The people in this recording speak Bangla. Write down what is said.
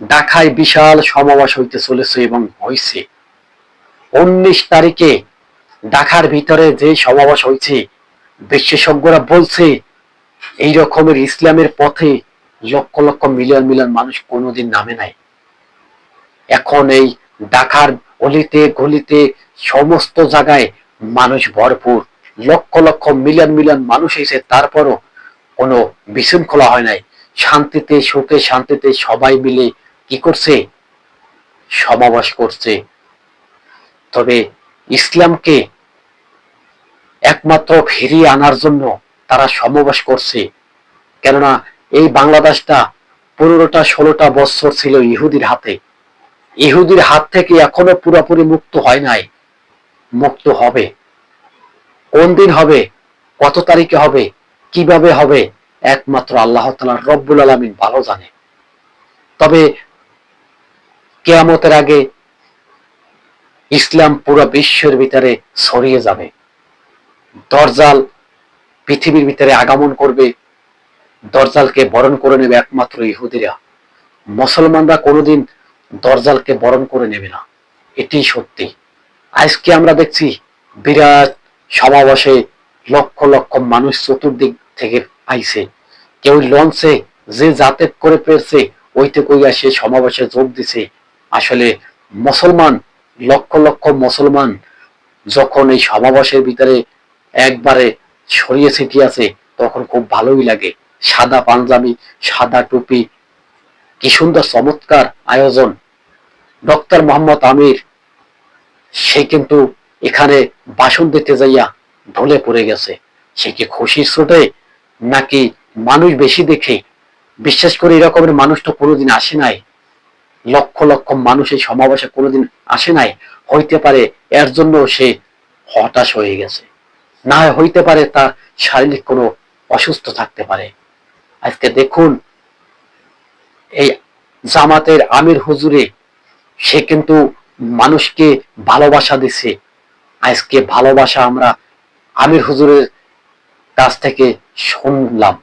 ঢাকায় বিশাল সমাবেশ হইতে চলেছে এবং হয়েছে উনিশ তারিখে ঢাকার ভিতরে যে সমাবেশ হয়েছে বিশেষজ্ঞরা বলছে, এই রকমের ইসলামের পথে লক্ষ লক্ষ মিলিয়ন মিলিয়ন মানুষ কোনোদিন নামে নাই। এখন এই ঢাকার অলিতে, গলিতে সমস্ত জায়গায় মানুষ ভরপুর। লক্ষ লক্ষ মিলিয়ন মিলিয়ন মানুষ এসে তারপরও কোনো বিশৃঙ্খলা হয় নাই। শান্তিতে, সুখে, শান্তিতে সবাই মিলে কি করছে? সমাবেশ করছে। তবে ইসলামকে একমাত্র ফিরিয়ে আনার জন্য তারা সমাবেশ করছে। কেননা এই বাংলাদেশটা পনেরোটা, ষোলোটা বছর ছিল ইহুদির হাতে। ইহুদির হাত থেকে এখনও পুরোপুরি মুক্ত হয় নাই। মুক্ত হবে। কোন দিন হবে? কত তারিখে হবে? কীভাবে হবে? একমাত্র আল্লাহ তালা রব্বুল আলমিন ভালো জানে। তবে কেয়ামতের আগে ইসলাম পুরো বিশ্বের ভিতরে ছড়িয়ে যাবে। দরজাল পৃথিবীর ভিতরে আগমন করবে। দরজালকে বরণ করে নেবে একমাত্র ইহুদিরা। মুসলমানরা কোনোদিন দরজালকে বরণ করে নেবে না। এটি সত্যি। আজকে আমরা দেখছি বিরাট সমাবেশে লক্ষ লক্ষ মানুষ চতুর্দিক থেকে আইছে। কেউ লঞ্চে যে যাতায়াত করে পেয়েছে ওইতে কইয়া সে সমাবেশে যোগ দিছে। আসলে মুসলমান, লক্ষ লক্ষ মুসলমান যখন এই সমাবেশের ভিতরে একবারে ছড়িয়ে ছিটিয়ে আছে, তখন খুব ভালোই লাগে। সাদা পাঞ্জাবি, সাদা টুপি, কি সুন্দর চমৎকার আয়োজন। ডক্টর মোহাম্মদ আমির, সে কিন্তু এখানে বাসন দিতে যাইয়া ঢলে পড়ে গেছে। সে কি খুশির ছোটে, নাকি মানুষ বেশি দেখে? বিশ্বাস করে এরকমের মানুষ তো কোনোদিন আসে নাই। লক্ষ লক্ষ মানুষ এই সমাবেশে কোনোদিন আসে নাই। হইতে পারে এর জন্য সে হতাশ হয়ে গেছে। না হইতে পারে তার শারীরিক কোনো অসুস্থ থাকতে পারে। আজকে দেখুন, এই জামাতের আমির হুজুরে, সে কিন্তু মানুষকে ভালোবাসা দিছে। আজকে ভালোবাসা আমরা আমির হুজুরের কাছ থেকে শুনলাম।